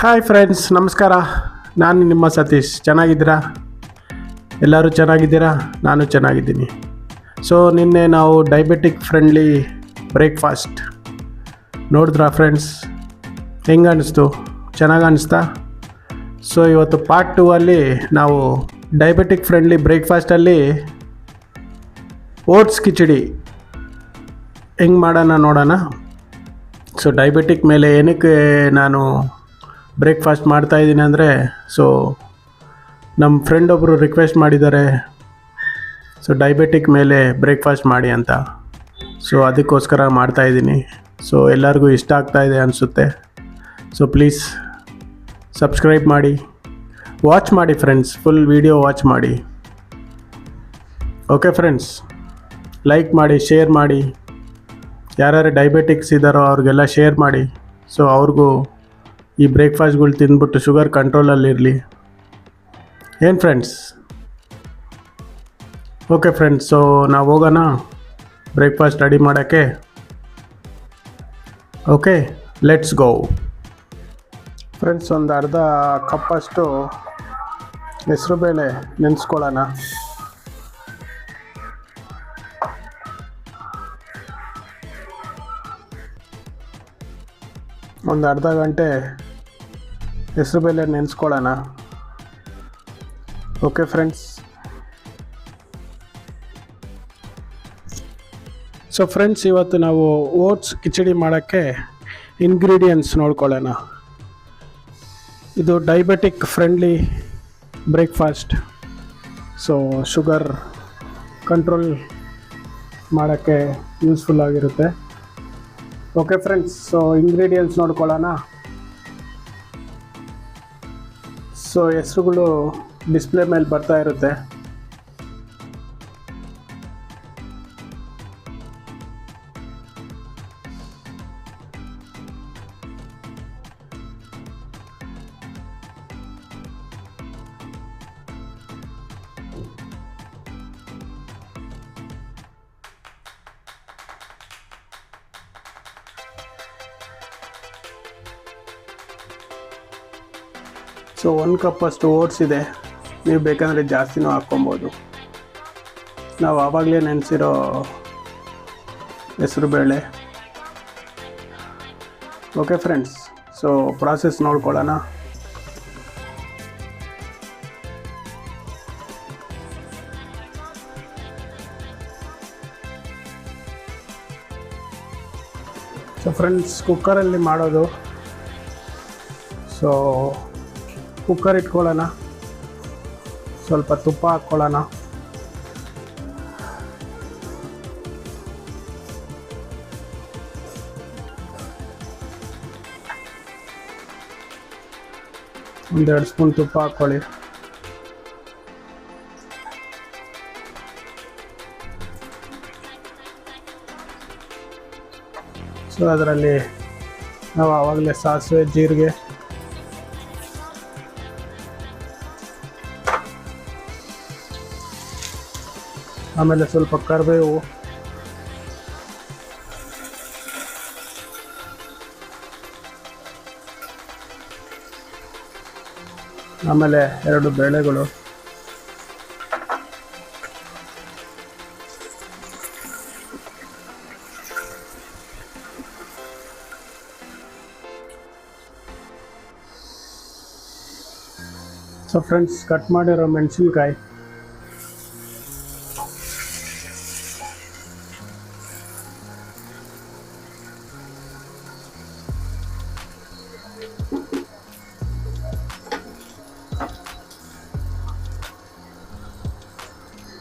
Hi friends ನಮಸ್ಕಾರ. ನಾನು ನಿಮ್ಮ ಸತೀಶ್. ಚೆನ್ನಾಗಿದ್ದೀರಾ? ಎಲ್ಲರೂ ಚೆನ್ನಾಗಿದ್ದೀರಾ? ನಾನು ಚೆನ್ನಾಗಿದ್ದೀನಿ. ಸೊ ನಿನ್ನೆ ನಾವು ಡಯಾಬಿಟಿಕ್ ಫ್ರೆಂಡ್ಲಿ ಬ್ರೇಕ್ಫಾಸ್ಟ್ ನೋಡಿದ್ರಾ ಫ್ರೆಂಡ್ಸ್ ಹೆಂಗೆ ಅನ್ನಿಸ್ತು ಚೆನ್ನಾಗಿ ಅನ್ನಿಸ್ತಾ ಸೊ ಇವತ್ತು ಪಾರ್ಟ್ ಟೂ ಅಲ್ಲಿ ನಾವು ಡಯಾಬಿಟಿಕ್ ಫ್ರೆಂಡ್ಲಿ ಬ್ರೇಕ್ಫಾಸ್ಟಲ್ಲಿ ಓಟ್ಸ್ ಕಿಚಡಿ ಹೆಂಗೆ ಮಾಡೋಣ ನೋಡೋಣ. ಸೊ ಡಯಾಬಿಟಿಕ್ ಮೇಲೆ ಏನಕ್ಕೆ ನಾನು ಬ್ರೇಕ್ಫಾಸ್ಟ್ ಮಾಡ್ತಾ ಇದ್ದೀನಿ ಅಂದರೆ ಸೊ ನಮ್ಮ ಫ್ರೆಂಡ್ ಒಬ್ಬರು ರಿಕ್ವೆಸ್ಟ್ ಮಾಡಿದ್ದಾರೆ. ಸೊ ಡಯಾಬಿಟಿಕ್ ಮೇಲೆ ಬ್ರೇಕ್ಫಾಸ್ಟ್ ಮಾಡಿ ಅಂತ. ಸೊ ಅದಕ್ಕೋಸ್ಕರ ಮಾಡ್ತಾ ಇದ್ದೀನಿ. ಸೊ ಎಲ್ಲರಿಗೂ ಇಷ್ಟ ಆಗ್ತಾ ಇದೆ ಅನಿಸುತ್ತೆ. ಸೊ ಪ್ಲೀಸ್ ಸಬ್ಸ್ಕ್ರೈಬ್ ಮಾಡಿ. ವಾಚ್ ಮಾಡಿ ಫ್ರೆಂಡ್ಸ್ ಫುಲ್ ವೀಡಿಯೋ ವಾಚ್ ಮಾಡಿ. ಓಕೆ ಫ್ರೆಂಡ್ಸ್ ಲೈಕ್ ಮಾಡಿ ಶೇರ್ ಮಾಡಿ. ಯಾರ್ಯಾರು ಡಯಾಬಿಟಿಕ್ಸ್ ಇದ್ದಾರೋ ಅವ್ರಿಗೆಲ್ಲ ಶೇರ್ ಮಾಡಿ. ಸೊ ಅವ್ರಿಗೂ ಈ ಬ್ರೇಕ್ಫಾಸ್ಟ್ಗಳು ತಿಂದ್ಬಿಟ್ಟು ಶುಗರ್ ಕಂಟ್ರೋಲಲ್ಲಿರಲಿ ಏನು ಫ್ರೆಂಡ್ಸ್ ಓಕೆ ಫ್ರೆಂಡ್ಸ್ ಸೊ ನಾವು ಹೋಗೋಣ. ಬ್ರೇಕ್ಫಾಸ್ಟ್ ರೆಡಿ ಮಾಡೋಕ್ಕೆ. ಓಕೆ ಲೆಟ್ಸ್ ಗೋ ಫ್ರೆಂಡ್ಸ್ ಒಂದು ಅರ್ಧ ಕಪ್ಪಷ್ಟು ಹೆಸರುಬೇಳೆ ನೆನೆಸ್ಕೊಳ್ಳೋಣ. ಒಂದು ಅರ್ಧ ಗಂಟೆ ಹೆಸರುಬೇಳೆ ನೆನೆಸ್ಕೊಳ್ಳೋಣ. ಓಕೆ ಫ್ರೆಂಡ್ಸ್ ಸೊ ಫ್ರೆಂಡ್ಸ್ ಇವತ್ತು ನಾವು ಓಟ್ಸ್ ಕಿಚಡಿ ಮಾಡೋಕ್ಕೆ ಇಂಗ್ರೀಡಿಯೆಂಟ್ಸ್ ನೋಡ್ಕೊಳ್ಳೋಣ. ಇದು diabetic friendly breakfast so sugar control ಮಾಡೋಕ್ಕೆ ಯೂಸ್ಫುಲ್ ಆಗಿರುತ್ತೆ. ಓಕೆ ಫ್ರೆಂಡ್ಸ್ ಸೊ ಇಂಗ್ರೀಡಿಯೆಂಟ್ಸ್ ನೋಡ್ಕೊಳ್ಳೋಣ. ಸೊ ಹೆಸರುಗಳು ಡಿಸ್ಪ್ಲೇ ಮೇಲೆ ಬರ್ತಾ ಇರುತ್ತೆ. ಸೊ ಕಪ್ ಕಪ್ಪಷ್ಟು ಓಟ್ಸ್ ಇದೆ. ನೀವು ಬೇಕಂದರೆ ಜಾಸ್ತಿನೂ ಹಾಕ್ಕೊಬೋದು. ನಾವು ಆವಾಗಲೇ ನೆನೆಸಿರೋ ಹೆಸರುಬೇಳೆ ಓಕೆ ಫ್ರೆಂಡ್ಸ್ ಸೊ ಪ್ರಾಸೆಸ್ ನೋಡ್ಕೊಳ್ಳೋಣ. ಸೊ ಫ್ರೆಂಡ್ಸ್ ಕುಕ್ಕರಲ್ಲಿ ಮಾಡೋದು. ಸೊ ಕುಕ್ಕರ್ ಇಟ್ಕೊಳ್ಳೋಣ. ಸ್ವಲ್ಪ ತುಪ್ಪ ಹಾಕ್ಕೊಳ್ಳೋಣ. ಒಂದೆರಡು ಸ್ಪೂನ್ ತುಪ್ಪ ಹಾಕ್ಕೊಳ್ಳಿ. ಸೊ, ಅದರಲ್ಲಿ ನಾವು ಆವಾಗಲೇ ಸಾಸಿವೆ, ಜೀರಿಗೆ ಆಮೇಲೆ ಸ್ವಲ್ಪ ಕರಿಬೇವು. ಆಮೇಲೆ ಎರಡು ಬೇಳೆಗಳು. ಸೊ ಫ್ರೆಂಡ್ಸ್ ಕಟ್ ಮಾಡಿರೋ ಮೆಣಸಿನ್ಕಾಯಿ.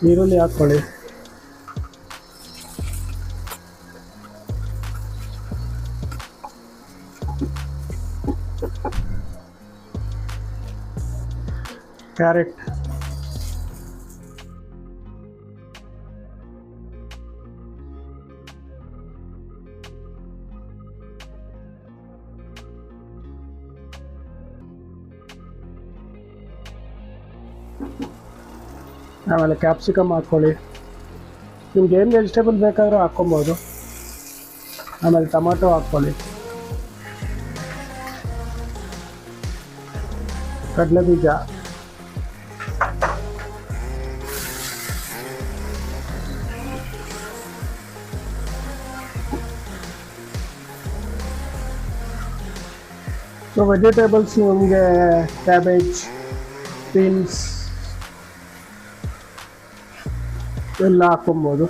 नीरो ले आप पड़े कैरेट ಆಮೇಲೆ ಕ್ಯಾಪ್ಸಿಕಮ್ ಹಾಕ್ಕೊಳ್ಳಿ. ನಿಮ್ಗೆ ಏನು ವೆಜಿಟೇಬಲ್ ಬೇಕಾದರೂ ಹಾಕ್ಕೊಬೋದು. ಆಮೇಲೆ ಟೊಮಾಟೊ ಹಾಕ್ಕೊಳ್ಳಿ. ಕಡಲೆ ಬೀಜ ಸೊ ವೆಜಿಟೇಬಲ್ಸ್ ನಿಮಗೆ ಕ್ಯಾಬೇಜ್ ಬೀನ್ಸ್ ಎಲ್ಲ ಹಾಕೊಬೋದು.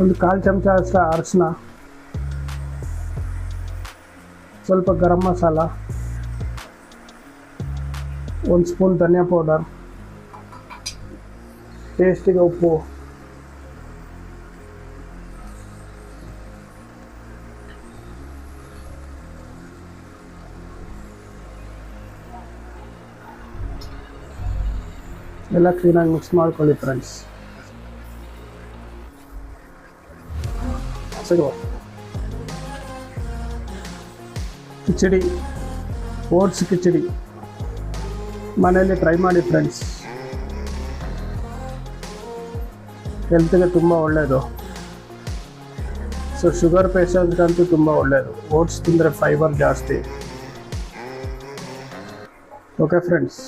ಒಂದು ಕಾಲು ಚಮಚ ಅರಶಿನ. ಸ್ವಲ್ಪ ಗರಂ ಮಸಾಲ. ಒಂದು ಸ್ಪೂನ್ ಧನಿಯಾ ಪೌಡರ್. ಟೇಸ್ಟಿಗೆ ಉಪ್ಪು. ಎಲ್ಲ ಕ್ಲೀನಾಗಿ ಮಿಕ್ಸ್ ಮಾಡ್ಕೊಳ್ಳಿ ಫ್ರೆಂಡ್ಸ್ ಸಿಗುವ ಕಿಚಡಿ ಓಟ್ಸ್ ಕಿಚಡಿ. ಮನೆಯಲ್ಲಿ ಟ್ರೈ ಮಾಡಿ ಫ್ರೆಂಡ್ಸ್ ಹೆಲ್ತ್ಗೆ ತುಂಬ ಒಳ್ಳೆಯದು ಸೊ ಶುಗರ್ ಪೇಷಂಟ್ಗಂತೂ ತುಂಬ ಒಳ್ಳೆಯದು ಓಟ್ಸ್ ತಿಂದರೆ ಫೈಬರ್ ಜಾಸ್ತಿ. ಓಕೆ ಫ್ರೆಂಡ್ಸ್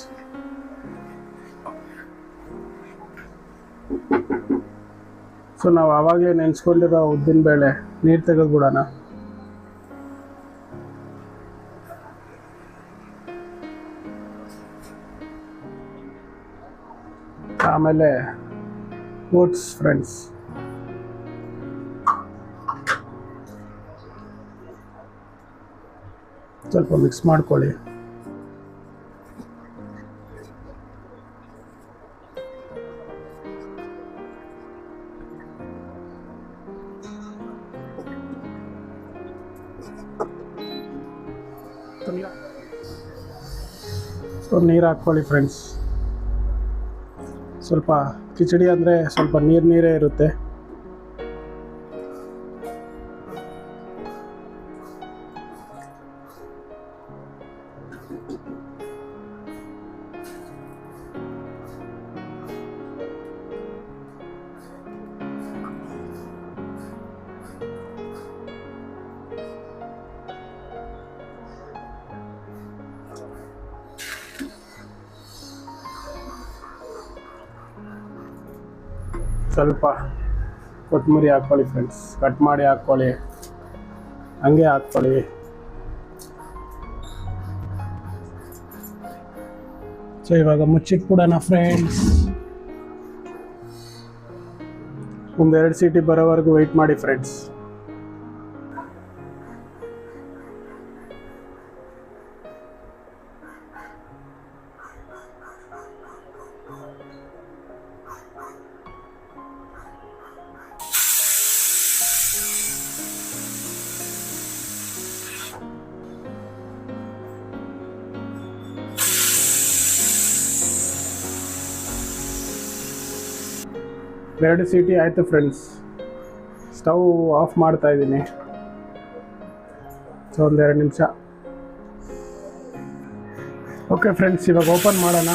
ಸೊ ನಾವು ಆವಾಗಲೇ ನೆನೆಸ್ಕೊಂಡಿರೋ ಉದ್ದಿನ ಬೇಳೆ ನೀರು ತೆಗೆದ್ಬಿಡೋಣ ಆಮೇಲೆ ಓಟ್ಸ್ ಫ್ರೆಂಡ್ಸ್. ಸ್ವಲ್ಪ ಮಿಕ್ಸ್ ಮಾಡ್ಕೊಳ್ಳಿ. ಸೊ ನೀರು ಹಾಕ್ಕೊಳ್ಳಿ ಫ್ರೆಂಡ್ಸ್ ಸ್ವಲ್ಪ ಕಿಚಡಿ ಅಂದರೆ ಸ್ವಲ್ಪ ನೀರು ನೀರೇ ಇರುತ್ತೆ. ಸ್ವಲ್ಪ ಕೊತ್ತಂಬರಿ ಹಾಕ್ಕೊಳ್ಳಿ ಫ್ರೆಂಡ್ಸ್ ಕಟ್ ಮಾಡಿ ಹಾಕ್ಕೊಳ್ಳಿ. ಹಂಗೆ ಹಾಕ್ಕೊಳ್ಳಿ. ಸೊ ಇವಾಗ ಮುಚ್ಚಿಟ್ಬಿಡೋಣ ಫ್ರೆಂಡ್ಸ್ ಒಂದೆರಡು ಸೀಟಿ ಬರೋವರೆಗೂ ವೆಯ್ಟ್ ಮಾಡಿ ಫ್ರೆಂಡ್ಸ್ ಎರಡು ಸೀಟಿ ಆಯಿತು ಫ್ರೆಂಡ್ಸ್ ಸ್ಟವ್ ಆಫ್ ಮಾಡ್ತಾ ಇದ್ದೀನಿ. ಸೊ ಒಂದೆರಡು ನಿಮಿಷ. ಓಕೆ ಫ್ರೆಂಡ್ಸ್ ಇವಾಗ ಓಪನ್ ಮಾಡೋಣ.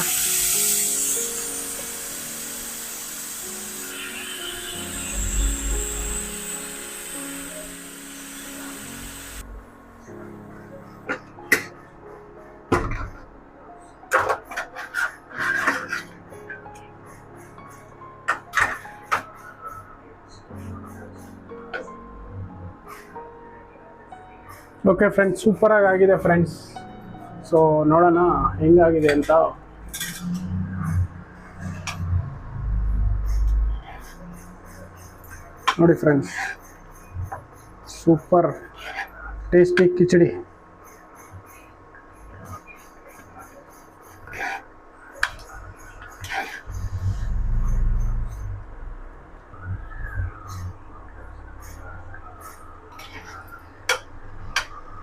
ಓಕೆ ಫ್ರೆಂಡ್ಸ್ ಸೂಪರಾಗಿ ಆಗಿದೆ ಫ್ರೆಂಡ್ಸ್ ಸೊ ನೋಡೋಣ ಹೆಂಗಾಗಿದೆ ಅಂತ. ನೋಡಿ ಫ್ರೆಂಡ್ಸ್ ಸೂಪರ್ ಟೇಸ್ಟಿ ಕಿಚಡಿ.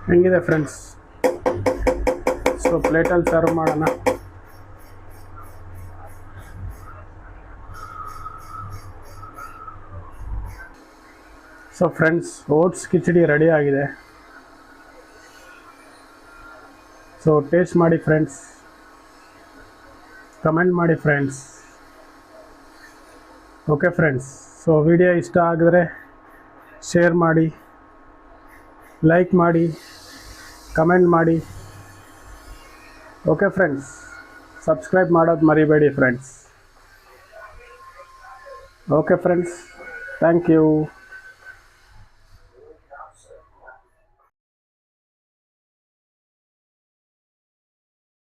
ಹೆಂಗಿದೆ ಫ್ರೆಂಡ್ಸ್ ಸೊ ಪ್ಲೇಟಲ್ಲಿ ಸರ್ವ್ ಮಾಡೋಣ. So friends oats khichdi ready ಆಗಿದೆ. ಸೊ ಟೇಸ್ಟ್ ಮಾಡಿ ಫ್ರೆಂಡ್ಸ್ ಕಮೆಂಟ್ ಮಾಡಿ friends okay friends so video ಇಷ್ಟ ಆಗಿದ್ರೆ ಶೇರ್ ಮಾಡಿ ಲೈಕ್ ಮಾಡಿ. ಕಮೆಂಟ್ ಮಾಡಿ. ಓಕೆ ಫ್ರೆಂಡ್ಸ್ ಸಬ್ಸ್ಕ್ರೈಬ್ ಮಾಡೋದು ಮರಿಬೇಡಿ friends okay friends thank you